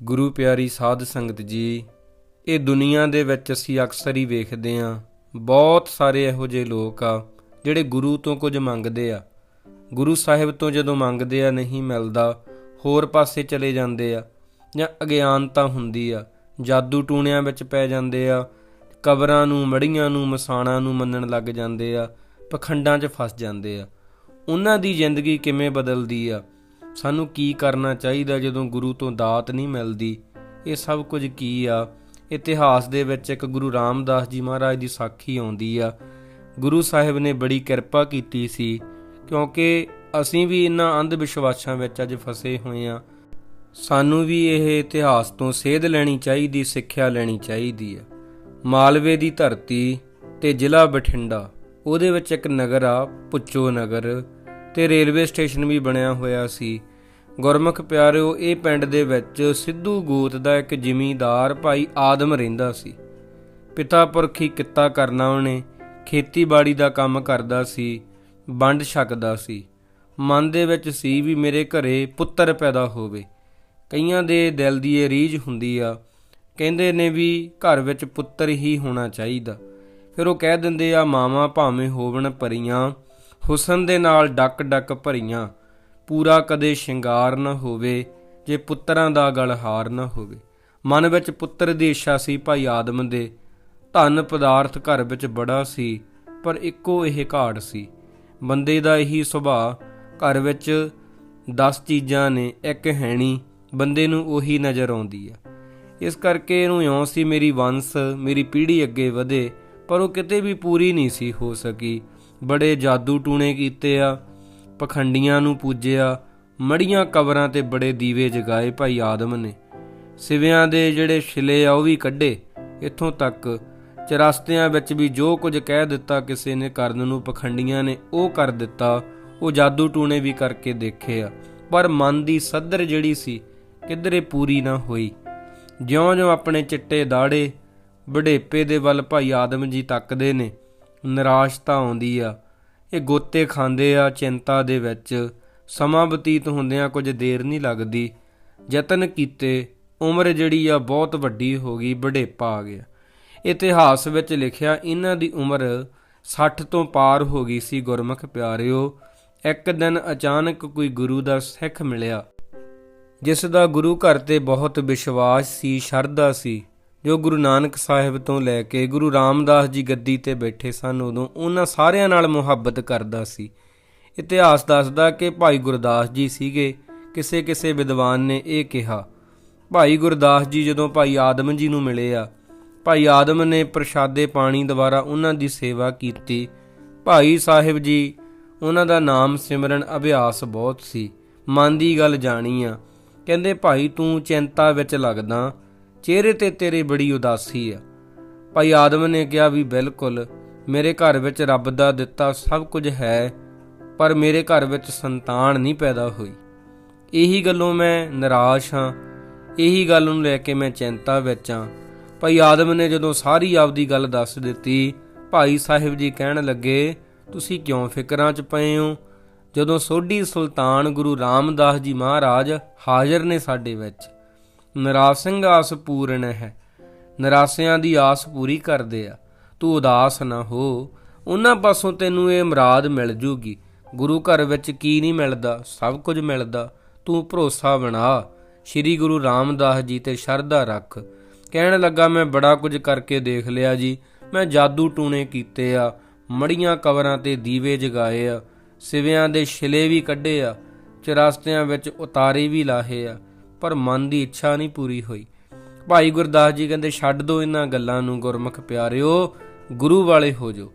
ਗੁਰੂ ਪਿਆਰੀ ਸਾਧ ਸੰਗਤ ਜੀ, ਇਹ ਦੁਨੀਆ ਦੇ ਵਿੱਚ ਅਸੀਂ ਅਕਸਰ ਹੀ ਵੇਖਦੇ ਆਂ ਬਹੁਤ ਸਾਰੇ ਇਹੋ ਜਿਹੇ ਲੋਕ ਆ, ਜਿਹੜੇ ਗੁਰੂ ਤੋਂ ਕੁਝ ਮੰਗਦੇ ਆ। ਗੁਰੂ ਸਾਹਿਬ ਤੋਂ ਜਦੋਂ ਮੰਗਦੇ ਆ, ਨਹੀਂ ਮਿਲਦਾ, ਹੋਰ ਪਾਸੇ ਚਲੇ ਜਾਂਦੇ ਆ, ਜਾਂ ਅਗਿਆਨਤਾ ਹੁੰਦੀ ਆ, ਜਾਦੂ ਟੂਣਿਆਂ ਵਿੱਚ ਪੈ ਜਾਂਦੇ ਆ, ਕਬਰਾਂ ਨੂੰ, ਮੜੀਆਂ ਨੂੰ, ਮਸਾਣਾਂ ਨੂੰ ਮੰਨਣ ਲੱਗ ਜਾਂਦੇ ਆ, ਪਖੰਡਾਂ 'ਚ ਫਸ ਜਾਂਦੇ ਆ। ਉਹਨਾਂ ਦੀ ਜ਼ਿੰਦਗੀ ਕਿਵੇਂ ਬਦਲਦੀ ਆ? ਸਾਨੂੰ ਕੀ ਕਰਨਾ ਚਾਹੀਦਾ ਜਦੋਂ ਗੁਰੂ ਤੋਂ ਦਾਤ ਨਹੀਂ ਮਿਲਦੀ? ਇਹ ਸਭ ਕੁਝ ਕੀ ਆ? ਇਤਿਹਾਸ ਦੇ ਵਿੱਚ ਇੱਕ ਗੁਰੂ ਰਾਮਦਾਸ ਜੀ ਮਹਾਰਾਜ ਦੀ ਸਾਖੀ ਆਉਂਦੀ ਆ। ਗੁਰੂ ਸਾਹਿਬ ਨੇ ਬੜੀ ਕਿਰਪਾ ਕੀਤੀ ਸੀ, ਕਿਉਂਕਿ ਅਸੀਂ ਵੀ ਇਹਨਾਂ ਅੰਧ ਵਿਸ਼ਵਾਸਾਂ ਵਿੱਚ ਅੱਜ ਫਸੇ ਹੋਏ ਆ। ਸਾਨੂੰ ਵੀ ਇਹ ਇਤਿਹਾਸ ਤੋਂ ਸੇਧ ਲੈਣੀ ਚਾਹੀਦੀ, ਸਿੱਖਿਆ ਲੈਣੀ ਚਾਹੀਦੀ ਆ। ਮਾਲਵੇ ਦੀ ਧਰਤੀ ਤੇ ਜ਼ਿਲ੍ਹਾ ਬਠਿੰਡਾ, ਉਹਦੇ ਵਿੱਚ ਇੱਕ ਨਗਰ ਆ ਪੁੱਚੋ ਨਗਰ। ਤੇ ਰੇਲਵੇ ਸਟੇਸ਼ਨ ਵੀ ਬਣਿਆ ਹੋਇਆ ਸੀ। ਗੁਰਮੁਖ ਪਿਆਰਿਓ, ਇਹ ਪਿੰਡ ਦੇ ਵਿੱਚ ਸਿੱਧੂ ਗੋਤ ਦਾ ਇੱਕ ਜ਼ਿਮੀਂਦਾਰ ਭਾਈ ਆਦਮ ਰਹਿੰਦਾ ਸੀ। ਪਿਤਾ ਪੁਰਖੀ ਕਿੱਤਾ ਕਰਨਾ ਉਹਨੇ, ਖੇਤੀਬਾੜੀ ਦਾ ਕੰਮ ਕਰਦਾ ਸੀ, ਵੰਡ ਛਕਦਾ ਸੀ। ਮਨ ਦੇ ਵਿੱਚ ਸੀ ਵੀ ਮੇਰੇ ਘਰੇ ਪੁੱਤਰ ਪੈਦਾ ਹੋਵੇ। ਕਈਆਂ ਦੇ ਦਿਲ ਦੀ ਇਹ ਰੀਝ ਹੁੰਦੀ ਆ, ਕਹਿੰਦੇ ਨੇ ਵੀ ਘਰ ਵਿੱਚ ਪੁੱਤਰ ਹੀ ਹੋਣਾ ਚਾਹੀਦਾ। ਫਿਰ ਉਹ ਕਹਿ ਦਿੰਦੇ ਆ, ਮਾਵਾਂ ਭਾਵੇਂ ਹੋਵਣ ਪਰੀਆਂ ਹੁਸਨ ਦੇ ਨਾਲ ਡੱਕ ਡੱਕ ਭਰੀਆਂ, ਪੂਰਾ ਕਦੇ ਸ਼ਿੰਗਾਰ ਨਾ ਹੋਵੇ, ਜੇ ਪੁੱਤਰਾਂ ਦਾ ਗਲਹਾਰ ਨਾ ਹੋਵੇ। ਮਨ ਵਿੱਚ ਪੁੱਤਰ ਦੀ ਇੱਛਾ ਸੀ ਭਾਈ ਆਦਮ ਦੇ, ਧਨ ਪਦਾਰਥ ਘਰ ਵਿੱਚ ਬੜਾ ਸੀ, ਪਰ ਇੱਕੋ ਇਹ ਘਾੜ ਸੀ। ਬੰਦੇ ਦਾ ਇਹੀ ਸੁਭਾਅ, ਘਰ ਵਿੱਚ 10 ਚੀਜ਼ਾਂ ਨੇ, ਇੱਕ ਹੈਣੀ, ਬੰਦੇ ਨੂੰ ਉਹੀ ਨਜ਼ਰ ਆਉਂਦੀ ਆ। ਇਸ ਕਰਕੇ ਇਹਨੂੰ ਇਉਂ ਸੀ, ਮੇਰੀ ਵੰਸ, ਮੇਰੀ ਪੀੜ੍ਹੀ ਅੱਗੇ ਵਧੇ, ਪਰ ਉਹ ਕਿਤੇ ਵੀ ਪੂਰੀ ਨਹੀਂ ਸੀ ਹੋ ਸਕੀ। ਬੜੇ ਜਾਦੂ ਟੂਣੇ ਕੀਤੇ ਆ, ਪਖੰਡੀਆਂ ਨੂੰ ਪੂਜਿਆ, ਮੜੀਆਂ ਕਬਰਾਂ ਤੇ ਬੜੇ ਦੀਵੇ ਜਗਾਏ ਭਾਈ ਆਦਮ ਨੇ। ਸਿਵਿਆਂ ਦੇ ਜਿਹੜੇ ਛਿਲੇ ਆ ਉਹ ਵੀ ਕੱਢੇ, ਇੱਥੋਂ ਤੱਕ। ਚਰਸਤਿਆਂ ਵਿੱਚ ਵੀ ਜੋ ਕੁਝ ਕਹਿ ਦਿੱਤਾ ਕਿਸੇ ਨੇ ਕਰਨ ਨੂੰ ਪਖੰਡੀਆਂ ਨੇ ਉਹ ਕਰ ਦਿੱਤਾ, ਉਹ ਜਾਦੂ ਟੂਣੇ ਵੀ ਕਰਕੇ ਦੇਖੇ ਆ। ਪਰ ਮਨ ਦੀ ਸੱਦਰ ਜਿਹੜੀ ਸੀ, ਕਿਧਰੇ ਪੂਰੀ ਨਾ ਹੋਈ। ਜਿਉਂ-ਜਿਉਂ ਆਪਣੇ ਚਿੱਟੇ ਦਾੜੇ, ਵਡੇਪੇ ਦੇ ਵੱਲ ਭਾਈ ਆਦਮ ਜੀ ਤੱਕਦੇ ਨੇ ਨਿਰਾਸ਼ਤਾ ਆਉਂਦੀ ਆ। ਇਹ ਗੋਤੇ ਖਾਂਦੇ ਆ ਚਿੰਤਾ ਦੇ ਵਿੱਚ। ਸਮਾਂ ਬਤੀਤ ਹੁੰਦਿਆਂ ਕੁਝ ਦੇਰ ਨਹੀਂ ਲੱਗਦੀ। ਯਤਨ ਕੀਤੇ, ਉਮਰ ਜਿਹੜੀ ਆ ਬਹੁਤ ਵੱਡੀ ਹੋ ਗਈ, ਬੁਢੇਪਾ ਆ ਗਿਆ। ਇਤਿਹਾਸ ਵਿੱਚ ਲਿਖਿਆ, ਇਹਨਾਂ ਦੀ ਉਮਰ 60 ਤੋਂ ਪਾਰ ਹੋ ਗਈ ਸੀ, ਗੁਰਮੁਖ ਪਿਆਰਿਓ। ਇੱਕ ਦਿਨ ਅਚਾਨਕ ਕੋਈ ਗੁਰੂ ਦਾ ਸਿੱਖ ਮਿਲਿਆ, ਜਿਸ ਦਾ ਗੁਰੂ ਘਰ ਤੇ ਬਹੁਤ ਵਿਸ਼ਵਾਸ ਸੀ, ਸ਼ਰਧਾ ਸੀ। ਜੋ ਗੁਰੂ ਨਾਨਕ ਸਾਹਿਬ ਤੋਂ ਲੈ ਕੇ ਗੁਰੂ ਰਾਮਦਾਸ ਜੀ ਗੱਦੀ ਤੇ ਬੈਠੇ ਸਨ, ਉਦੋਂ ਉਹਨਾਂ ਸਾਰਿਆਂ ਨਾਲ ਮੁਹੱਬਤ ਕਰਦਾ ਸੀ। ਇਤਿਹਾਸ ਦੱਸਦਾ ਕਿ ਭਾਈ ਗੁਰਦਾਸ ਜੀ ਸੀਗੇ। ਕਿਸੇ ਕਿਸੇ ਵਿਦਵਾਨ ਨੇ ਇਹ ਕਿਹਾ, ਭਾਈ ਗੁਰਦਾਸ ਜੀ, ਜਦੋਂ ਭਾਈ ਆਦਮ ਜੀ ਨੂੰ ਮਿਲੇ ਆ, ਭਾਈ ਆਦਮ ਨੇ ਪ੍ਰਸ਼ਾਦੇ ਪਾਣੀ ਦੁਆਰਾ ਉਹਨਾਂ ਦੀ ਸੇਵਾ ਕੀਤੀ। ਭਾਈ ਸਾਹਿਬ ਜੀ, ਉਹਨਾਂ ਦਾ ਨਾਮ ਸਿਮਰਨ ਅਭਿਆਸ ਬਹੁਤ ਸੀ। ਮਨ ਦੀ ਗੱਲ ਜਾਣੀ ਆ। ਕਹਿੰਦੇ, ਭਾਈ ਤੂੰ ਚਿੰਤਾ ਵਿੱਚ ਲੱਗਦਾ ਚਿਹਰੇ ਤੇ ਤੇਰੀ ਬੜੀ ਉਦਾਸੀ ਆ। ਭਾਈ ਆਦਮ ਨੇ ਕਿਹਾ ਵੀ ਬਿਲਕੁਲ, ਮੇਰੇ ਘਰ ਵਿੱਚ ਰੱਬ ਦਾ ਦਿੱਤਾ ਸਭ ਕੁਝ ਹੈ, ਪਰ ਮੇਰੇ ਘਰ ਵਿੱਚ ਸੰਤਾਨ ਨਹੀਂ ਪੈਦਾ ਹੋਈ। ਇਹੀ ਗੱਲੋਂ ਮੈਂ ਨਿਰਾਸ਼ ਹਾਂ, ਇਹੀ ਗੱਲ ਨੂੰ ਲੈ ਕੇ ਮੈਂ ਚਿੰਤਾ ਵਿੱਚ ਹਾਂ। ਭਾਈ ਆਦਮ ਨੇ ਜਦੋਂ ਸਾਰੀ ਆਪਦੀ ਗੱਲ ਦੱਸ ਦਿੱਤੀ, ਭਾਈ ਸਾਹਿਬ ਜੀ ਕਹਿਣ ਲੱਗੇ, ਤੁਸੀਂ ਕਿਉਂ ਫਿਕਰਾਂ 'ਚ ਪਏ ਹੋ? ਜਦੋਂ ਸੋਢੀ ਸੁਲਤਾਨ ਗੁਰੂ ਰਾਮਦਾਸ ਜੀ ਮਹਾਰਾਜ ਹਾਜ਼ਰ ਨੇ ਸਾਡੇ ਵਿੱਚ ਨਿਰਾਸਿੰਗ ਆਸ ਪੂਰਨ ਹੈ। ਨਰਾਸਿਆਂ ਦੀ ਆਸ ਪੂਰੀ ਕਰਦੇ ਆ। ਤੂੰ ਉਦਾਸ ਨਾ ਹੋ। ਉਹਨਾਂ ਪਾਸੋਂ ਤੈਨੂੰ ਇਹ ਮਰਾਦ ਮਿਲ ਜੂਗੀ। ਗੁਰੂ ਘਰ ਵਿੱਚ ਕੀ ਨਹੀਂ ਮਿਲਦਾ, ਸਭ ਕੁਝ ਮਿਲਦਾ। ਤੂੰ ਭਰੋਸਾ ਬਣਾ। ਸ੍ਰੀ ਗੁਰੂ ਰਾਮਦਾਸ ਜੀ ਤੇ ਸ਼ਰਧਾ ਰੱਖ। ਕਹਿਣ ਲੱਗਾ, ਮੈਂ ਬੜਾ ਕੁਝ ਕਰਕੇ ਦੇਖ ਲਿਆ ਜੀ। ਮੈਂ ਜਾਦੂ ਟੂਣੇ ਕੀਤੇ ਆ। ਮੜੀਆਂ ਕਵਰਾਂ ਤੇ ਦੀਵੇ ਜਗਾਏ ਆ। ਸਿਵਿਆਂ ਦੇ ਛਿਲੇ ਵੀ ਕੱਢੇ ਆ। ਚਰਾਸਤਿਆਂ ਵਿੱਚ ਉਤਾਰੇ ਵੀ ਲਾਹੇ ਆ। ਪਰ ਮਨ ਦੀ ਇੱਛਾ ਨਹੀਂ ਪੂਰੀ ਹੋਈ। ਭਾਈ ਗੁਰਦਾਸ ਜੀ ਕਹਿੰਦੇ, ਛੱਡ ਦੋ ਇਹਨਾਂ ਗੱਲਾਂ ਨੂੰ ਗੁਰਮੁਖ ਪਿਆਰਿਓ, ਗੁਰੂ ਵਾਲੇ ਹੋ ਜਾਓ।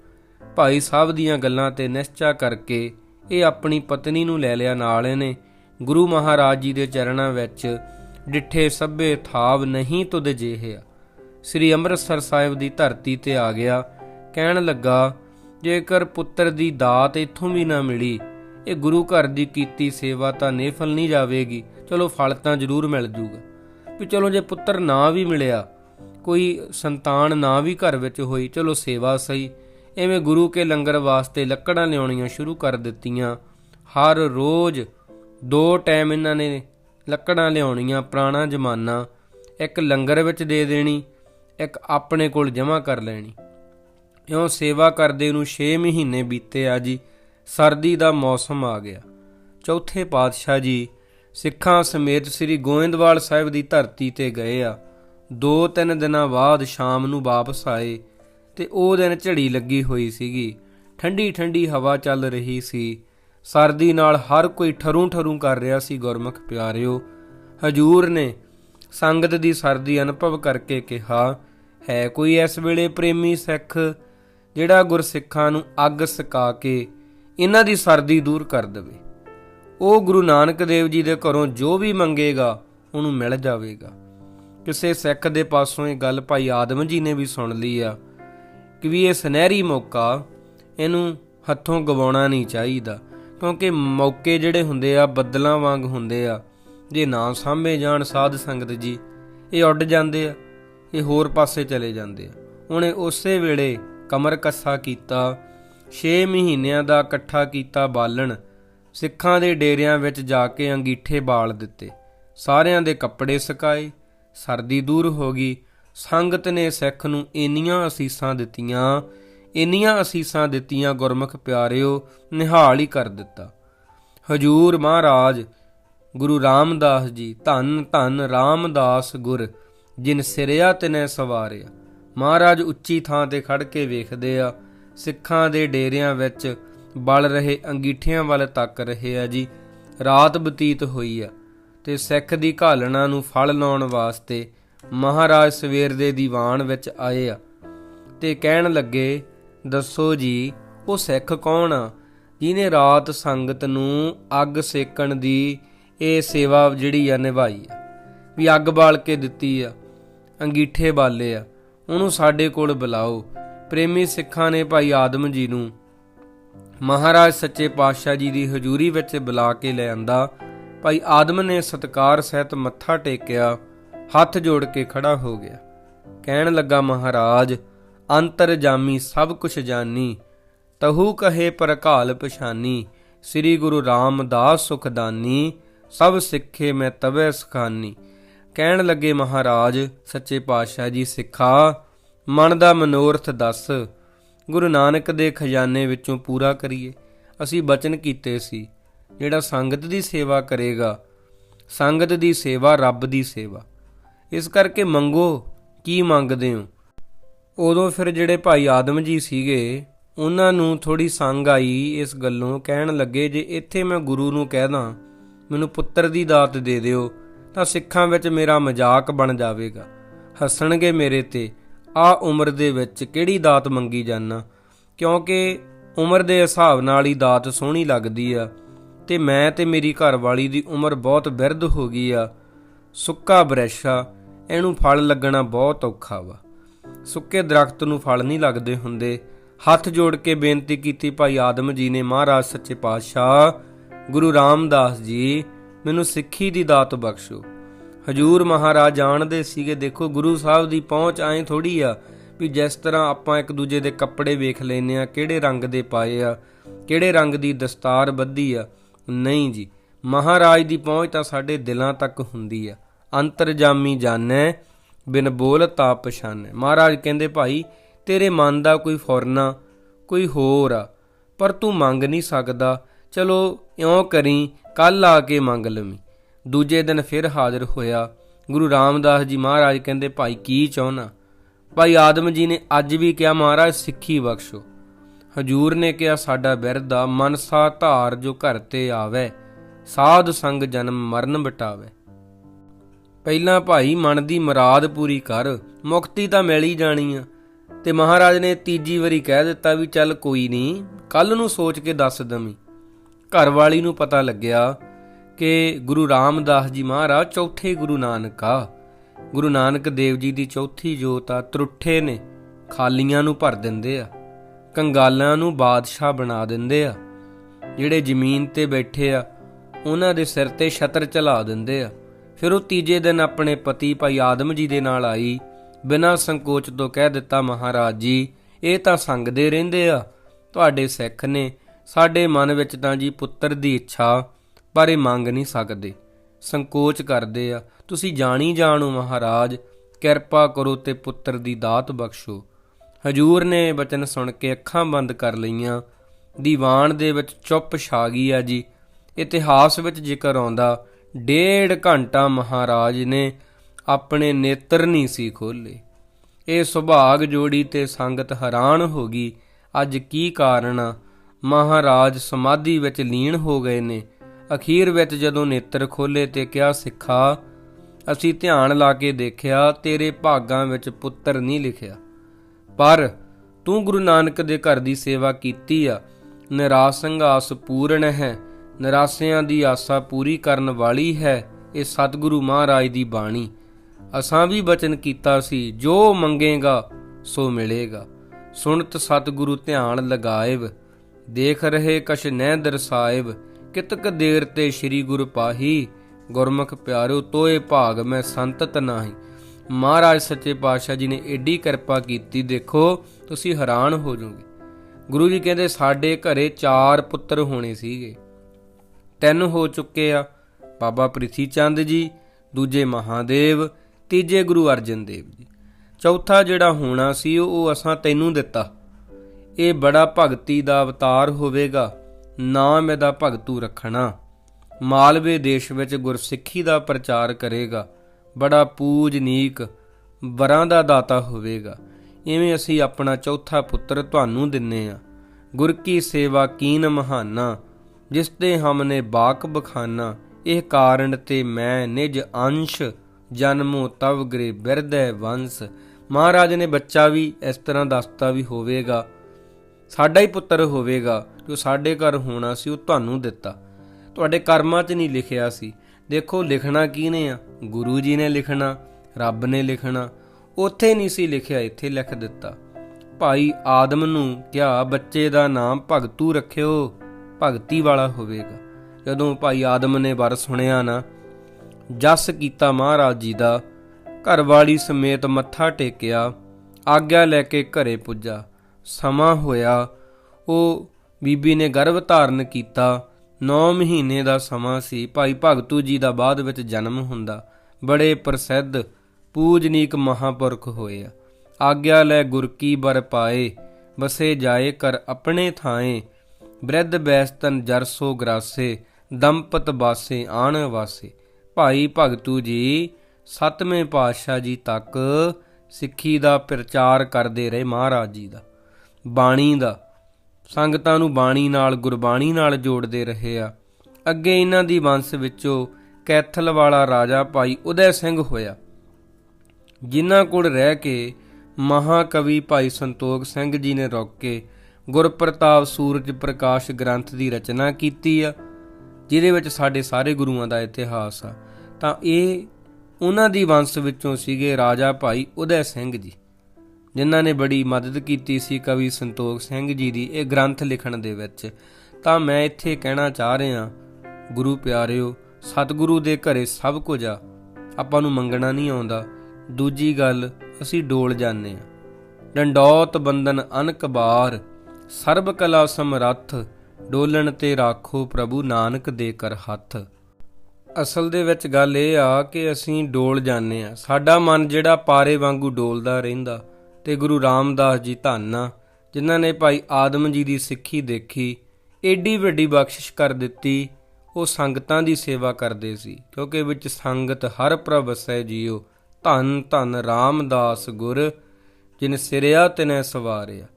ਭਾਈ ਸਾਹਿਬ ਦੀਆਂ ਗੱਲਾਂ ਤੇ ਨਿਸ਼ਚਾ ਕਰਕੇ ਇਹ ਆਪਣੀ ਪਤਨੀ ਨੂੰ ਲੈ ਲਿਆ ਨਾਲ ਇਹਨੇ। ਗੁਰੂ ਮਹਾਰਾਜ ਜੀ ਦੇ ਚਰਨਾਂ ਵਿੱਚ ਡਿੱਠੇ ਸਭੇ ਥਾਵ ਨਹੀਂ ਤੁਧ ਜਿਹਿਆ। ਸ੍ਰੀ ਅੰਮ੍ਰਿਤਸਰ ਸਾਹਿਬ ਦੀ ਧਰਤੀ ਤੇ ਆ ਗਿਆ। ਕਹਿਣ ਲੱਗਾ, ਜੇਕਰ ਪੁੱਤਰ ਦੀ ਦਾਤ ਇੱਥੋਂ ਵੀ ਨਾ ਮਿਲੀ, ਇਹ ਗੁਰੂ ਘਰ ਦੀ ਕੀਤੀ ਸੇਵਾ ਤਾਂ ਨੇਫਲ ਨਹੀਂ ਜਾਵੇਗੀ। ਚਲੋ ਫਲ ਤਾਂ ਜ਼ਰੂਰ ਮਿਲ ਜੂਗਾ। ਵੀ ਚਲੋ ਜੇ ਪੁੱਤਰ ਨਾ ਵੀ ਮਿਲਿਆ, ਕੋਈ ਸੰਤਾਨ ਨਾ ਵੀ ਘਰ ਵਿੱਚ ਹੋਈ, ਚਲੋ ਸੇਵਾ ਸਹੀ, ਐਵੇਂ ਗੁਰੂ ਕੇ ਲੰਗਰ ਵਾਸਤੇ ਲੱਕੜਾਂ ਲਿਆਉਣੀਆਂ ਸ਼ੁਰੂ ਕਰ ਦਿੱਤੀਆਂ। ਹਰ ਰੋਜ਼ ਦੋ ਟਾਈਮ ਇਹਨਾਂ ਨੇ ਲੱਕੜਾਂ ਲਿਆਉਣੀਆਂ, ਪੁਰਾਣਾ ਜ਼ਮਾਨਾ, ਇੱਕ ਲੰਗਰ ਵਿੱਚ ਦੇ ਦੇਣੀ, ਇੱਕ ਆਪਣੇ ਕੋਲ ਜਮ੍ਹਾਂ ਕਰ ਲੈਣੀ। ਇਉਂ ਸੇਵਾ ਕਰਦੇ ਨੂੰ 6 ਮਹੀਨੇ ਬੀਤੇ ਆ ਜੀ, ਸਰਦੀ ਦਾ ਮੌਸਮ ਆ ਗਿਆ। ਚੌਥੇ ਪਾਤਸ਼ਾਹ ਜੀ ਸਿੱਖਾਂ ਸਮੇਤ ਸ੍ਰੀ ਗੋਇੰਦਵਾਲ ਸਾਹਿਬ ਦੀ ਧਰਤੀ ਤੇ ਗਏ ਆ। ਦੋ ਤਿੰਨ ਦਿਨਾਂ ਬਾਅਦ ਸ਼ਾਮ ਨੂੰ ਵਾਪਸ ਆਏ ਤੇ ਉਹ ਦਿਨ ਝੜੀ ਲੱਗੀ ਹੋਈ ਸੀਗੀ। ਠੰਡੀ ਠੰਡੀ ਹਵਾ ਚੱਲ ਰਹੀ ਸੀ। ਸਰਦੀ ਨਾਲ ਹਰ ਕੋਈ ਠਰੂ ਠਰੂ ਕਰ ਰਿਹਾ ਸੀ ਗੁਰਮੁਖ ਪਿਆਰਿਓ। ਹਜੂਰ ਨੇ ਸੰਗਤ ਦੀ ਸਰਦੀ ਅਨੁਭਵ ਕਰਕੇ ਕਿਹਾ, ਹੈ ਕੋਈ ਇਸ ਵੇਲੇ ਪ੍ਰੇਮੀ ਸਿੱਖ ਜਿਹੜਾ ਗੁਰਸਿੱਖਾਂ ਨੂੰ ਅੱਗ ਸਕਾ ਕੇ ਇਹਨਾਂ ਦੀ ਸਰਦੀ ਦੂਰ ਕਰ ਦੇਵੇ? ਉਹ ਗੁਰੂ ਨਾਨਕ ਦੇਵ ਜੀ ਦੇ ਘਰੋਂ ਜੋ ਵੀ ਮੰਗੇਗਾ, ਉਹਨੂੰ ਮਿਲ ਜਾਵੇਗਾ। ਕਿਸੇ ਸਿੱਖ ਦੇ ਪਾਸੋਂ ਇਹ ਗੱਲ ਭਾਈ ਆਦਮ ਜੀ ਨੇ ਵੀ ਸੁਣ ਲਈ ਆ ਕਿ ਵੀ ਇਹ ਸੁਨਹਿਰੀ ਮੌਕਾ, ਇਹਨੂੰ ਹੱਥੋਂ ਗਵਾਉਣਾ ਨਹੀਂ ਚਾਹੀਦਾ। ਕਿਉਂਕਿ ਮੌਕੇ ਜਿਹੜੇ ਹੁੰਦੇ ਆ, ਬੱਦਲਾਂ ਵਾਂਗ ਹੁੰਦੇ ਆ। ਜੇ ਨਾ ਸਾਂਭੇ ਜਾਣ ਸਾਧ ਸੰਗਤ ਜੀ, ਇਹ ਉੱਡ ਜਾਂਦੇ ਆ, ਇਹ ਹੋਰ ਪਾਸੇ ਚਲੇ ਜਾਂਦੇ ਆ। ਉਹਨੇ ਉਸੇ ਵੇਲੇ ਕਮਰ ਕੱਸਾ ਕੀਤਾ 6 ਮਹੀਨਿਆਂ ਦਾ ਇਕੱਠਾ ਕੀਤਾ ਬਾਲਣ ਸਿੱਖਾਂ ਦੇ ਡੇਰਿਆਂ ਵਿੱਚ ਜਾ ਕੇ ਅੰਗੀਠੇ ਬਾਲ ਦਿੱਤੇ। ਸਾਰਿਆਂ ਦੇ ਕੱਪੜੇ ਸਕਾਏ, ਸਰਦੀ ਦੂਰ ਹੋ ਗਈ। ਸੰਗਤ ਨੇ ਸਿੱਖ ਨੂੰ ਇੰਨੀਆਂ ਅਸੀਸਾਂ ਦਿੱਤੀਆਂ, ਇੰਨੀਆਂ ਅਸੀਸਾਂ ਦਿੱਤੀਆਂ, ਗੁਰਮੁਖ ਪਿਆਰਿਓ, ਨਿਹਾਲ ਹੀ ਕਰ ਦਿੱਤਾ। ਹਜੂਰ ਮਹਾਰਾਜ, ਗੁਰੂ ਰਾਮਦਾਸ ਜੀ, ਧੰਨ ਧੰਨ ਰਾਮਦਾਸ ਗੁਰ, ਜਿਨ ਸਿਰਿਆ ਤਿਨੇ ਸਵਾਰਿਆ। ਮਹਾਰਾਜ ਉੱਚੀ ਥਾਂ ਤੇ ਖੜ ਕੇ ਵੇਖਦੇ ਆ, ਸਿੱਖਾਂ ਦੇ ਡੇਰਿਆਂ ਵਿੱਚ ਬਲ ਰਹੇ ਅੰਗੀਠਿਆਂ ਵੱਲ ਤੱਕ ਰਹੇ ਆ ਜੀ। ਰਾਤ ਬਤੀਤ ਹੋਈ ਆ ਤੇ ਸਿੱਖ ਦੀ ਘਾਲਣਾ ਨੂੰ ਫਲ ਲਾਉਣ ਵਾਸਤੇ ਮਹਾਰਾਜ ਸਵੇਰ ਦੇ ਦੀਵਾਨ ਵਿੱਚ ਆਏ ਆ। ਤੇ ਕਹਿਣ ਲੱਗੇ, ਦੱਸੋ ਜੀ, ਉਹ ਸਿੱਖ ਕੌਣ ਆ ਜਿਹਨੇ ਰਾਤ ਸੰਗਤ ਨੂੰ ਅੱਗ ਸੇਕਣ ਦੀ ਇਹ ਸੇਵਾ ਜਿਹੜੀ ਆ ਨਿਭਾਈ ਆ? ਵੀ ਅੱਗ ਬਾਲ ਕੇ ਦਿੱਤੀ ਆ, ਅੰਗੀਠੇ ਬਾਲੇ ਆ, ਉਹਨੂੰ ਸਾਡੇ ਕੋਲ ਬੁਲਾਓ। ਪ੍ਰੇਮੀ ਸਿੱਖਾਂ ਨੇ ਭਾਈ ਆਦਮ ਜੀ ਨੂੰ ਮਹਾਰਾਜ ਸੱਚੇ ਪਾਤਸ਼ਾਹ ਜੀ ਦੀ ਹਜ਼ੂਰੀ ਵਿੱਚ ਬੁਲਾ ਕੇ ਲੈ ਆਂਦਾ। ਭਾਈ ਆਦਮ ਨੇ ਸਤਕਾਰ ਸਹਿਤ ਮੱਥਾ ਟੇਕਿਆ, ਹੱਥ ਜੋੜ ਕੇ ਖੜਾ ਹੋ ਗਿਆ। ਕਹਿਣ ਲੱਗਾ, ਮਹਾਰਾਜ, ਅੰਤਰ ਜਾਮੀ ਸਭ ਕੁਛ ਜਾਨੀ, ਤਹੂ ਕਹੇ ਪਰਕਾਲ ਪਛਾਨੀ, ਸ੍ਰੀ ਗੁਰੂ ਰਾਮਦਾਸ ਸੁਖਦਾਨੀ, ਸਭ ਸਿੱਖੇ ਮੈਂ ਤਵੇ ਸਖਾਨੀ। ਕਹਿਣ ਲੱਗੇ, ਮਹਾਰਾਜ, ਸੱਚੇ ਪਾਤਸ਼ਾਹ ਜੀ ਸਿੱਖਾ, ਮਨ ਦਾ ਮਨੋਰਥ ਦੱਸ ਗੁਰੂ ਨਾਨਕ ਦੇ ਖਜ਼ਾਨੇ ਵਿੱਚੋਂ ਪੂਰਾ ਕਰੀਏ। ਅਸੀਂ ਬਚਨ ਕੀਤੇ ਸੀ, ਜਿਹੜਾ ਸੰਗਤ ਦੀ ਸੇਵਾ ਕਰੇਗਾ, ਸੰਗਤ ਦੀ ਸੇਵਾ, ਰੱਬ ਦੀ ਸੇਵਾ। ਇਸ ਕਰਕੇ ਮੰਗੋ, ਕੀ ਮੰਗਦੇ ਹੋ? ਉਦੋਂ ਫਿਰ ਜਿਹੜੇ ਭਾਈ ਆਦਮ ਜੀ ਸੀਗੇ, ਉਹਨਾਂ ਨੂੰ ਥੋੜੀ ਸੰਗ ਆਈ ਇਸ ਗੱਲੋਂ, ਕਹਿਣ ਲੱਗੇ, ਜੇ ਇੱਥੇ ਮੈਂ ਗੁਰੂ ਨੂੰ ਕਹਿਦਾ ਮੈਨੂੰ ਪੁੱਤਰ ਦੀ ਦਾਤ ਦੇ ਦਿਓ, ਤਾਂ ਸਿੱਖਾਂ ਵਿੱਚ ਮੇਰਾ ਮਜ਼ਾਕ ਬਣ ਜਾਵੇਗਾ। ਹੱਸਣਗੇ ਮੇਰੇ ਤੇ ਆ ਉਮਰ ਦੇ ਵਿੱਚ ਕਿਹੜੀ ਦਾਤ ਮੰਗੀ ਜਾਣਾ ਕਿਉਂਕਿ ਉਮਰ ਦੇ ਹਿਸਾਬ ਨਾਲ ਹੀ ਦਾਤ ਸੋਹਣੀ ਲੱਗਦੀ ਆ ਤੇ ਮੈਂ ਤੇ ਮੇਰੀ ਘਰ ਵਾਲੀ ਦੀ ਉਮਰ ਬਹੁਤ ਬਿਰਧ ਹੋ ਗਈ ਆ। ਸੁੱਕਾ ਬਰੈਸ਼ਾ, ਇਹਨੂੰ ਫਲ ਲੱਗਣਾ ਬਹੁਤ ਔਖਾ ਵਾ। ਸੁੱਕੇ ਦਰਖਤ ਨੂੰ ਫਲ ਨਹੀਂ ਲੱਗਦੇ ਹੁੰਦੇ। ਹੱਥ ਜੋੜ ਕੇ ਬੇਨਤੀ ਕੀਤੀ, ਭਾਈ ਆਦਮ ਜੀ ਨੇ ਮਹਾਰਾਜ ਸੱਚੇ ਪਾਤਸ਼ਾਹ ਗੁਰੂ ਰਾਮਦਾਸ ਜੀ, ਮੈਨੂੰ ਸਿੱਖੀ ਦੀ ਦਾਤ ਬਖਸ਼ੋ। ਹਜੂਰ ਮਹਾਰਾਜ ਜਾਣਦੇ ਸੀਗੇ, ਦੇਖੋ ਗੁਰੂ ਸਾਹਿਬ ਦੀ ਪਹੁੰਚ ਐ ਥੋੜੀ ਆ ਵੀ ਜਿਸ ਤਰ੍ਹਾਂ ਆਪਾਂ ਇੱਕ ਦੂਜੇ ਦੇ ਕੱਪੜੇ ਵੇਖ ਲੈਨੇ ਆ, ਕਿਹੜੇ ਰੰਗ ਦੇ ਪਾਏ ਆ, ਕਿਹੜੇ ਰੰਗ ਦੀ ਦਸਤਾਰ ਬੱਧੀ ਆ। ਨਹੀਂ ਜੀ, ਮਹਾਰਾਜ ਦੀ ਪਹੁੰਚ ਤਾਂ ਸਾਡੇ ਦਿਲਾਂ ਤੱਕ ਹੁੰਦੀ ਆ। ਅੰਤਰਜਾਮੀ ਜਾਣੈ, ਬਿਨ ਬੋਲ ਤਾ ਪਛਾਨੈ ਮਹਾਰਾਜ ਕਹਿੰਦੇ, ਭਾਈ, ਤੇਰੇ ਮਨ ਦਾ ਕੋਈ ਫੌਰਨਾ, ਕੋਈ ਹੋਰ ਆ, ਪਰ ਤੂੰ ਮੰਗ ਨਹੀਂ ਸਕਦਾ। ਚਲੋ ਇਉਂ ਕਰੀ ਕੱਲ ਆ ਕੇ ਮੰਗ ਲਵੀਂ। ਦੂਜੇ ਦਿਨ ਫਿਰ ਹਾਜ਼ਰ ਹੋਇਆ। ਗੁਰੂ ਰਾਮਦਾਸ ਜੀ ਮਹਾਰਾਜ ਕਹਿੰਦੇ, ਭਾਈ, ਕੀ ਚਾਹਨਾ? ਭਾਈ, ਆਦਮ ਜੀ ਨੇ ਅੱਜ ਵੀ ਕਿਹਾ, ਮਹਾਰਾਜ, ਸਿੱਖੀ ਬਖਸ਼ੋ। ਹਜੂਰ ਨੇ ਕਿਹਾ, ਸਾਡਾ ਬਿਰਦਾ ਮਨਸਾ ਧਾਰ ਜੋ ਘਰ ਤੇ ਆਵੇ, ਸਾਧ ਸੰਗ ਜਨਮ ਮਰਨ ਬਟਾਵੇ। ਪਹਿਲਾਂ ਭਾਈ, ਮਨ ਦੀ ਮੁਰਾਦ ਪੂਰੀ ਕਰ, ਮੁਕਤੀ ਤਾਂ ਮਿਲ ਹੀ ਜਾਣੀ ਆ। ਤੇ ਮਹਾਰਾਜ ਨੇ ਤੀਜੀ ਵਾਰੀ ਕਹਿ ਦਿੱਤਾ ਵੀ, ਚੱਲ ਕੋਈ ਨਹੀਂ ਕੱਲ ਨੂੰ ਸੋਚ ਕੇ ਦੱਸ ਦਵੀਂ। ਘਰ ਵਾਲੀ ਨੂੰ ਪਤਾ ਲੱਗਿਆ ਕਿ ਗੁਰੂ ਰਾਮਦਾਸ ਜੀ ਮਹਾਰਾਜ ਚੌਥੇ ਗੁਰੂ ਨਾਨਕ ਆ। ਗੁਰੂ ਨਾਨਕ ਦੇਵ ਜੀ ਦੀ ਚੌਥੀ ਜੋਤ ਆ, ਤਰੁੱਠੇ ਨੇ, ਖਾਲੀਆਂ ਨੂੰ ਭਰ ਦਿੰਦੇ ਆ, ਕੰਗਾਲਾਂ ਨੂੰ ਬਾਦਸ਼ਾਹ ਬਣਾ ਦਿੰਦੇ ਆ, ਜਿਹੜੇ ਜ਼ਮੀਨ ਤੇ ਬੈਠੇ ਆ, ਉਹਨਾਂ ਦੇ ਸਿਰ ਤੇ ਛਤਰ ਚਲਾ ਦਿੰਦੇ ਆ। ਫਿਰ ਉਹ ਤੀਜੇ ਦਿਨ ਆਪਣੇ ਪਤੀ ਭਾਈ ਆਦਮ ਜੀ ਦੇ ਨਾਲ ਆਈ, ਬਿਨਾਂ ਸੰਕੋਚ ਤੋਂ ਕਹਿ ਦਿੱਤਾ, ਮਹਾਰਾਜ ਜੀ, ਇਹ ਤਾਂ ਸੰਗਦੇ ਰਹਿੰਦੇ ਆ, ਤੁਹਾਡੇ ਸਿੱਖ ਨੇ, ਸਾਡੇ ਮਨ ਵਿੱਚ ਤਾਂ ਜੀ ਪੁੱਤਰ ਦੀ ਇੱਛਾ ਪਰ ਇਹ ਮੰਗ ਨਹੀਂ ਸਕਦੇ। ਸੰਕੋਚ ਕਰਦੇ ਆ। ਤੁਸੀਂ ਜਾਣੀ ਜਾਣੋ ਮਹਾਰਾਜ, ਕਿਰਪਾ ਕਰੋ ਤੇ ਪੁੱਤਰ ਦੀ ਦਾਤ ਬਖਸ਼ੋ। ਹਜੂਰ ਨੇ ਬਚਨ ਸੁਣ ਕੇ ਅੱਖਾਂ ਬੰਦ ਕਰ ਲਈਆਂ। ਦੀਵਾਨ ਦੇ ਵਿੱਚ ਚੁੱਪ ਛਾ ਗਈ ਆ ਜੀ। ਇਤਿਹਾਸ ਵਿੱਚ ਜ਼ਿਕਰ ਆਉਂਦਾ, ਡੇਢ ਘੰਟਾ ਮਹਾਰਾਜ ਨੇ ਆਪਣੇ ਨੇਤਰ ਨਹੀਂ ਸੀ ਖੋਲੇ ਇਹ ਸੁਭਾਗ ਜੋੜੀ ਤੇ ਸੰਗਤ ਹੈਰਾਨ ਹੋ ਗਈ। ਅੱਜ ਕੀ ਕਾਰਨ ਆ? ਮਹਾਰਾਜ ਸਮਾਧੀ ਵਿੱਚ ਲੀਨ ਹੋ ਗਏ ਨੇ। ਅਖੀਰ ਵਿੱਚ ਜਦੋਂ ਨੇਤਰ ਖੋਲੇ ਤੇ ਕਿਹਾ, ਸਿੱਖਾ, ਅਸੀਂ ਧਿਆਨ ਲਾ ਕੇ ਦੇਖਿਆ, ਤੇਰੇ ਭਾਗਾਂ ਵਿੱਚ ਪੁੱਤਰ ਨਹੀਂ ਲਿਖਿਆ। ਪਰ ਤੂੰ ਗੁਰੂ ਨਾਨਕ ਦੇ ਘਰ ਦੀ ਸੇਵਾ ਕੀਤੀ ਆ। ਨਿਰਾਸੰਗਾਸ ਪੂਰਨ ਹੈ। ਨਿਰਾਸਿਆਂ ਦੀ ਆਸਾ ਪੂਰੀ ਕਰਨ ਵਾਲੀ ਹੈ। ਇਹ ਸਤਿਗੁਰੂ ਮਹਾਰਾਜ ਦੀ ਬਾਣੀ। ਅਸਾਂ ਵੀ ਬਚਨ ਕੀਤਾ ਸੀ, ਜੋ ਮੰਗੇਗਾ, ਸੋ ਮਿਲੇਗਾ। ਸੁਣਤ ਸਤਿਗੁਰੂ ਧਿਆਨ ਲਗਾਇਬ ਦੇਖ ਰਹੇ ਕਛ ਨਹਿ ਦਰਸਾਇਬ ਕਿਤਕ ਦੇਰ ਤੇ ਸ੍ਰੀ ਗੁਰੂ ਪਾਹੀ, ਗੁਰਮੁਖ ਪਿਆਰਿਓ, ਤੋਏ ਭਾਗ ਮੈਂ ਸੰਤਤ ਨਾਹੀ। ਮਹਾਰਾਜ ਸੱਚੇ ਪਾਤਸ਼ਾਹ ਜੀ ਨੇ ਏਡੀ ਕਿਰਪਾ ਕੀਤੀ, ਦੇਖੋ ਤੁਸੀਂ ਹੈਰਾਨ ਹੋ ਜਾਓਗੇ। ਗੁਰੂ ਜੀ ਕਹਿੰਦੇ, ਸਾਡੇ ਘਰੇ ਚਾਰ ਪੁੱਤਰ ਹੋਣੇ ਸੀਗੇ। ਤਿੰਨ ਹੋ ਚੁੱਕੇ ਆ, ਬਾਬਾ ਪ੍ਰਿਥੀ ਚੰਦ ਜੀ, ਦੂਜੇ ਮਹਾਦੇਵ, ਤੀਜੇ ਗੁਰੂ ਅਰਜਨ ਦੇਵ ਜੀ। ਚੌਥਾ ਜਿਹੜਾ ਹੋਣਾ ਸੀ, ਉਹ ਅਸਾਂ ਤੈਨੂੰ ਦਿੱਤਾ। ਇਹ ਬੜਾ ਭਗਤੀ ਦਾ ਅਵਤਾਰ ਹੋਵੇਗਾ। ਨਾਮ ਇਹਦਾ ਭਗਤੂ ਰੱਖਣਾ। ਮਾਲਵੇ ਦੇਸ਼ ਵਿੱਚ ਗੁਰਸਿੱਖੀ ਦਾ ਪ੍ਰਚਾਰ ਕਰੇਗਾ। ਬੜਾ ਪੂਜਨੀਕ ਵਰਾਂ ਦਾ ਦਾਤਾ ਹੋਵੇਗਾ। ਇਵੇਂ ਅਸੀਂ ਆਪਣਾ ਚੌਥਾ ਪੁੱਤਰ ਤੁਹਾਨੂੰ ਦਿੰਨੇ ਆ। ਗੁਰ ਕੀ ਸੇਵਾ ਕੀਨ ਮਹਾਨਾ, ਜਿਸ ਤੇ ਹਮਨੇ ਬਾਕ ਬਖਾਨਾ, ਇਹ ਕਾਰਣ ਤੇ ਮੈਂ ਨਿਜ ਅੰਸ਼ ਜਨਮੋ ਤਵ ਗ੍ਰੇ ਬਿਰਦੈ ਵੰਸ। ਮਹਾਰਾਜ ਨੇ ਬੱਚਾ ਵੀ ਇਸ ਤਰ੍ਹਾਂ ਦੱਸਤਾ ਵੀ ਹੋਵੇਗਾ। ਸਾਡਾ ਹੀ ਪੁੱਤਰ ਹੋਵੇਗਾ। ਜੋ ਸਾਡੇ ਘਰ ਹੋਣਾ ਸੀ, ਉਹ ਤੁਹਾਨੂੰ ਦਿੱਤਾ। ਤੁਹਾਡੇ ਕਰਮਾਂ 'ਚ ਨਹੀਂ ਲਿਖਿਆ ਸੀ। ਦੇਖੋ, ਲਿਖਣਾ ਕਿਹਨੇ ਆ? ਗੁਰੂ ਜੀ ਨੇ ਲਿਖਣਾ, ਰੱਬ ਨੇ ਲਿਖਣਾ। ਉੱਥੇ ਨਹੀਂ ਸੀ ਲਿਖਿਆ, ਇੱਥੇ ਲਿਖ ਦਿੱਤਾ। ਭਾਈ ਆਦਮ ਨੂੰ ਕਿਹਾ, ਬੱਚੇ ਦਾ ਨਾਮ ਭਗਤੂ ਰੱਖਿਓ, ਭਗਤੀ ਵਾਲਾ ਹੋਵੇਗਾ। ਜਦੋਂ ਭਾਈ ਆਦਮ ਨੇ ਵਰ ਸੁਣਿਆ ਨਾ, ਜਸ ਕੀਤਾ ਮਹਾਰਾਜ ਜੀ ਦਾ ਘਰ ਵਾਲੀ ਸਮੇਤ ਮੱਥਾ ਟੇਕਿਆ, ਆਗਿਆ ਲੈ ਕੇ ਘਰੇ ਪੁੱਜਾ। ਸਮਾਂ ਹੋਇਆ, ਉਹ ਬੀਬੀ ਨੇ ਗਰਭ ਧਾਰਨ ਕੀਤਾ। 9 ਮਹੀਨੇ ਦਾ ਸਮਾਂ ਸੀ। ਭਾਈ ਭਗਤੂ ਜੀ ਦਾ ਬਾਅਦ ਵਿੱਚ ਜਨਮ ਹੁੰਦਾ। ਬੜੇ ਪ੍ਰਸਿੱਧ ਪੂਜਨੀਕ ਮਹਾਪੁਰਖ ਹੋਏ ਆ। ਆਗਿਆ ਲੈ ਗੁਰ ਕੀ ਬਰ ਪਾਏ ਬਸੇ ਜਾਏ ਕਰ ਆਪਣੇ ਥਾਏ। ਬ੍ਰਿਧ ਬੈਸਤਨ ਜਰਸੋ ਗਰਾਸੇ, ਦੰਪਤ ਬਾਸੇ ਆਣ ਵਾਸੇ। ਭਾਈ ਭਗਤੂ ਜੀ, ਸਤਵੇਂ ਪਾਤਸ਼ਾਹ ਜੀ ਤੱਕ ਸਿੱਖੀ ਦਾ ਪ੍ਰਚਾਰ ਕਰਦੇ ਰਹੇ ਮਹਾਰਾਜ ਜੀ ਦਾ। ਬਾਣੀ ਦਾ ਸੰਗਤਾਂ ਨੂੰ ਬਾਣੀ ਨਾਲ, ਗੁਰਬਾਣੀ ਨਾਲ ਜੋੜਦੇ ਰਹੇ ਆ। ਅੱਗੇ ਇਹਨਾਂ ਦੀ ਵੰਸ਼ ਵਿੱਚੋਂ ਕੈਥਲ ਵਾਲਾ ਰਾਜਾ ਭਾਈ ਉਦੈ ਸਿੰਘ ਹੋਇਆ। ਜਿਨ੍ਹਾਂ ਕੋਲ ਰਹਿ ਕੇ ਮਹਾਕਵੀ ਭਾਈ ਸੰਤੋਖ ਸਿੰਘ ਜੀ ਨੇ ਰੋਕ ਕੇ ਗੁਰਪ੍ਰਤਾਪ ਸੂਰਜ ਪ੍ਰਕਾਸ਼ ਗ੍ਰੰਥ ਦੀ ਰਚਨਾ ਕੀਤੀ ਆ, ਜਿਹਦੇ ਵਿੱਚ ਸਾਡੇ ਸਾਰੇ ਗੁਰੂਆਂ ਦਾ ਇਤਿਹਾਸ ਆ। ਤਾਂ ਇਹ ਉਹਨਾਂ ਦੀ ਵੰਸ਼ ਵਿੱਚੋਂ ਸੀਗੇ ਰਾਜਾ ਭਾਈ ਉਦੈ ਸਿੰਘ ਜੀ। ਜਿਨ੍ਹਾਂ ਨੇ ਬੜੀ ਮਦਦ ਕੀਤੀ ਸੀ ਕਵੀ ਸੰਤੋਖ ਸਿੰਘ ਜੀ ਦੀ ਇਹ ਗ੍ਰੰਥ ਲਿਖਣ ਦੇ ਵਿੱਚ। ਤਾਂ ਮੈਂ ਇੱਥੇ ਕਹਿਣਾ ਚਾਹ ਰਿਹਾ ਗੁਰੂ ਪਿਆਰਿਓ, ਸਤਿਗੁਰੂ ਦੇ ਘਰੇ ਸਭ ਕੁਝ ਆ, ਆਪਾਂ ਨੂੰ ਮੰਗਣਾ ਨਹੀਂ ਆਉਂਦਾ। ਦੂਜੀ ਗੱਲ, ਅਸੀਂ ਡੋਲ ਜਾਂਦੇ ਆ ਡੰਡੌਤ ਬੰਦਨ ਅਨਕ ਬਾਰ, ਸਰਬ ਕਲਾ ਸਮਰੱਥ, ਡੋਲਣ ਤੇ ਰਾਖੋ ਪ੍ਰਭੂ ਨਾਨਕ ਦੇ ਕਰ ਹੱਥ। ਅਸਲ ਦੇ ਵਿੱਚ ਗੱਲ ਇਹ ਆ ਕਿ ਅਸੀਂ ਡੋਲ ਜਾਂਦੇ ਆ ਸਾਡਾ ਮਨ ਜਿਹੜਾ ਪਾਰੇ ਵਾਂਗੂ ਡੋਲਦਾ ਰਹਿੰਦਾ। ਤੇ ਗੁਰੂ ਰਾਮਦਾਸ ਜੀ ਧੰਨਾ ਜਿਨ੍ਹਾਂ ਨੇ ਭਾਈ ਆਦਮ ਜੀ ਦੀ ਸਿੱਖੀ ਦੇਖੀ, ਏਡੀ ਵੱਡੀ ਬਖਸ਼ਿਸ਼ ਕਰ ਦਿੱਤੀ, ਉਹ ਸੰਗਤਾਂ ਦੀ ਸੇਵਾ ਕਰਦੇ ਸੀ, ਕਿਉਂਕਿ ਵਿੱਚ ਸੰਗਤ ਹਰ ਪ੍ਰਭ ਵਸੈ ਜੀਓ, ਧੰਨ ਧੰਨ ਰਾਮਦਾਸ ਗੁਰ, ਜਿਨ ਸਿਰਿਆ ਤਿਨੈ ਸਵਾਰਿਆ।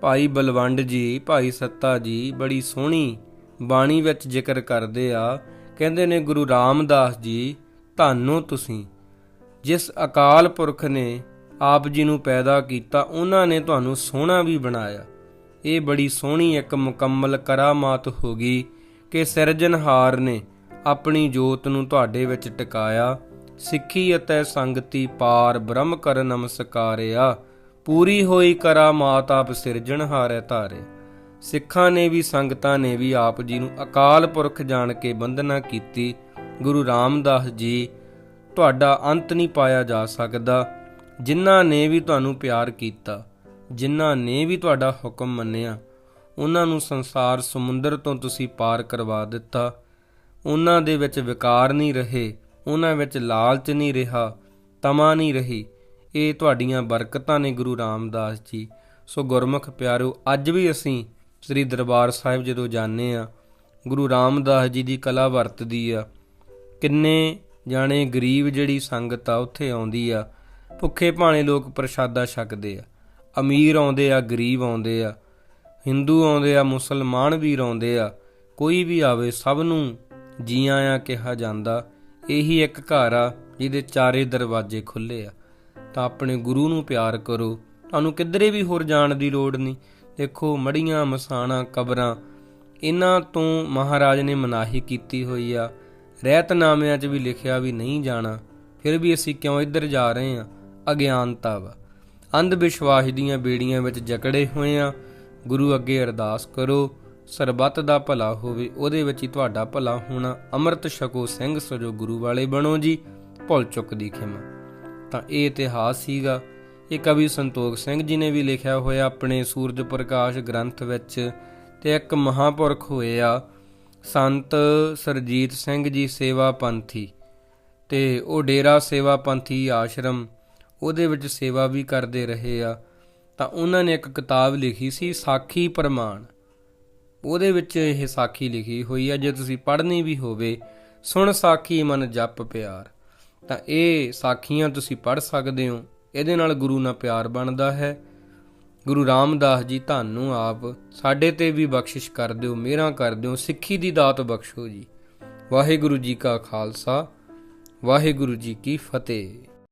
ਭਾਈ ਬਲਵੰਡ ਜੀ, ਭਾਈ ਸੱਤਾ ਜੀ ਬੜੀ ਸੋਹਣੀ ਬਾਣੀ ਵਿੱਚ ਜ਼ਿਕਰ ਕਰਦੇ ਆ, ਕਹਿੰਦੇ ਨੇ ਗੁਰੂ ਰਾਮਦਾਸ ਜੀ, ਧੰਨੋ ਤੁਸੀਂ, ਜਿਸ ਅਕਾਲ ਪੁਰਖ ਨੇ ਆਪ ਜੀ ਨੂੰ ਪੈਦਾ ਕੀਤਾ, ਉਹਨਾਂ ਨੇ ਤੁਹਾਨੂੰ ਸੋਹਣਾ ਵੀ ਬਣਾਇਆ। ਇਹ ਬੜੀ ਸੋਹਣੀ ਇੱਕ ਮੁਕੰਮਲ ਕਰਾਮਾਤ ਹੋ ਗਈ ਕਿ ਸਿਰਜਣਹਾਰ ਨੇ ਆਪਣੀ ਜੋਤ ਨੂੰ ਤੁਹਾਡੇ ਵਿੱਚ ਟਿਕਾਇਆ, ਸਿੱਖੀ ਅਤੇ ਸੰਗਤੀ ਪਾਰ ਬ੍ਰਹਮ ਕਰ ਨਮਸਕਾਰਿਆ। ਪੂਰੀ ਹੋਈ ਕਰਾਮਾਤ ਆਪ ਸਿਰਜਣਹਾਰੈ ਧਾਰੇ। ਸਿੱਖਾਂ ਨੇ ਵੀ, ਸੰਗਤਾਂ ਨੇ ਵੀ ਆਪ ਜੀ ਨੂੰ ਅਕਾਲ ਪੁਰਖ ਜਾਣ ਕੇ ਬੰਦਨਾ ਕੀਤੀ। ਗੁਰੂ ਰਾਮਦਾਸ ਜੀ, ਤੁਹਾਡਾ ਅੰਤ ਨਹੀਂ ਪਾਇਆ ਜਾ ਸਕਦਾ। ਜਿਨ੍ਹਾਂ ਨੇ ਵੀ ਤੁਹਾਨੂੰ ਪਿਆਰ ਕੀਤਾ, ਜਿਨ੍ਹਾਂ ਨੇ ਵੀ ਤੁਹਾਡਾ ਹੁਕਮ ਮੰਨਿਆ, ਉਹਨਾਂ ਨੂੰ ਸੰਸਾਰ ਸਮੁੰਦਰ ਤੋਂ ਤੁਸੀਂ ਪਾਰ ਕਰਵਾ ਦਿੱਤਾ। ਉਹਨਾਂ ਦੇ ਵਿੱਚ ਵਿਕਾਰ ਨਹੀਂ ਰਹੇ, ਉਹਨਾਂ ਵਿੱਚ ਲਾਲਚ ਨਹੀਂ ਰਿਹਾ, ਤਮਾ ਨਹੀਂ ਰਹੀ। ਇਹ ਤੁਹਾਡੀਆਂ ਬਰਕਤਾਂ ਨੇ ਗੁਰੂ ਰਾਮਦਾਸ ਜੀ। ਸੋ ਗੁਰਮੁਖ ਪਿਆਰਿਓ ਅੱਜ ਵੀ ਅਸੀਂ ਸ੍ਰੀ ਦਰਬਾਰ ਸਾਹਿਬ ਜਦੋਂ ਜਾਂਦੇ ਆ ਗੁਰੂ ਰਾਮਦਾਸ ਜੀ ਦੀ ਕਲਾ ਵਰਤਦੀ ਆ। ਕਿੰਨੇ ਜਾਣੇ ਗਰੀਬ ਜਿਹੜੀ ਸੰਗਤ ਆ, ਉੱਥੇ ਆਉਂਦੀ ਆ। ਭੁੱਖੇ ਭਾਣੇ ਲੋਕ ਪ੍ਰਸ਼ਾਦਾ ਛਕਦੇ ਆ। ਅਮੀਰ ਆਉਂਦੇ ਆ, ਗਰੀਬ ਆਉਂਦੇ ਆ। ਹਿੰਦੂ ਆਉਂਦੇ ਆ, ਮੁਸਲਮਾਨ ਵੀ ਆਉਂਦੇ ਆ। ਕੋਈ ਵੀ ਆਵੇ, ਸਭ ਨੂੰ ਜੀ ਆਇਆਂ ਕਿਹਾ ਜਾਂਦਾ। ਇਹੀ ਇੱਕ ਘਰ ਆ, ਜਿਹਦੇ ਚਾਰੇ ਦਰਵਾਜ਼ੇ ਖੁੱਲੇ ਆ। ਤਾਂ ਆਪਣੇ ਗੁਰੂ ਨੂੰ ਪਿਆਰ ਕਰੋ। ਤੁਹਾਨੂੰ ਕਿੱਧਰੇ ਵੀ ਹੋਰ ਜਾਣ ਦੀ ਲੋੜ ਨਹੀਂ। ਦੇਖੋ, ਮੜੀਆਂ ਮਸਾਣਾ ਕਬਰਾਂ, ਇਹਨਾਂ ਤੋਂ ਮਹਾਰਾਜ ਨੇ ਮਨਾਹੀ ਕੀਤੀ ਹੋਈ ਆ। ਰਹਿਤਨਾਮਿਆਂ 'ਚ ਵੀ ਲਿਖਿਆ ਵੀ ਨਹੀਂ ਜਾਣਾ। ਫਿਰ ਵੀ ਅਸੀਂ ਕਿਉਂ ਇੱਧਰ ਜਾ ਰਹੇ ਆ? ਅਗਿਆਨਤਾ ਵਾ। ਅੰਧ ਵਿਸ਼ਵਾਸ ਦੀਆਂ ਬੇੜੀਆਂ ਵਿੱਚ ਜਕੜੇ ਹੋਏ ਆ। ਗੁਰੂ ਅੱਗੇ ਅਰਦਾਸ ਕਰੋ, ਸਰਬੱਤ ਦਾ ਭਲਾ ਹੋਵੇ, ਉਹਦੇ ਵਿੱਚ ਹੀ ਤੁਹਾਡਾ ਭਲਾ ਹੋਣਾ। ਅੰਮ੍ਰਿਤ ਛਕੋ ਸਿੰਘ, ਸਜੋ ਗੁਰੂ ਵਾਲੇ ਬਣੋ ਜੀ, ਭੁੱਲ ਚੁੱਕ ਦੀ ਖਿਮਾ। ਤਾਂ ਇਹ ਇਤਿਹਾਸ ਸੀਗਾ। ਇਹ ਕਵੀ ਸੰਤੋਖ ਸਿੰਘ ਜੀ ਨੇ ਵੀ ਲਿਖਿਆ ਹੋਇਆ ਆਪਣੇ ਸੂਰਜ ਪ੍ਰਕਾਸ਼ ਗ੍ਰੰਥ ਵਿੱਚ ਤੇ ਇੱਕ ਮਹਾਪੁਰਖ ਹੋਏ ਆ ਸੰਤ ਸਰਜੀਤ ਸਿੰਘ ਜੀ ਸੇਵਾ ਪੰਥੀ ਤੇ ਉਹ ਡੇਰਾ ਸੇਵਾ ਪੰਥੀ ਆਸ਼ਰਮ ਉਹਦੇ ਵਿੱਚ ਸੇਵਾ ਵੀ ਕਰਦੇ ਰਹੇ ਆ, ਤਾਂ ਉਹਨਾਂ ਨੇ ਇੱਕ ਕਿਤਾਬ ਲਿਖੀ ਸੀ, ਸਾਖੀ ਪ੍ਰਮਾਣ। ਉਹਦੇ ਵਿੱਚ ਇਹ ਸਾਖੀ ਲਿਖੀ ਹੋਈ ਆ, ਜੇ ਤੁਸੀਂ ਪੜ੍ਹਨੀ ਵੀ ਹੋਵੇ, ਸੁਣ ਸਾਖੀ ਮਨ ਜਪ ਪਿਆਰ। ਤਾਂ ਇਹ ਸਾਖੀਆਂ ਤੁਸੀਂ ਪੜ੍ਹ ਸਕਦੇ ਹੋ, ਇਹਦੇ ਨਾਲ ਗੁਰੂ ਨਾਲ ਪਿਆਰ ਬਣਦਾ ਹੈ। ਗੁਰੂ ਰਾਮਦਾਸ ਜੀ ਤੁਹਾਨੂੰ ਆਪ, ਸਾਡੇ ਤੇ ਵੀ ਬਖਸ਼ਿਸ਼ ਕਰ ਦਿਓ, ਮਿਹਰਾਂ ਕਰ ਦਿਓ, ਸਿੱਖੀ ਦੀ ਦਾਤ ਬਖਸ਼ੋ ਜੀ। ਵਾਹਿਗੁਰੂ ਜੀ ਕਾ ਖਾਲਸਾ, ਵਾਹਿਗੁਰੂ ਜੀ ਕੀ ਫਤਿਹ।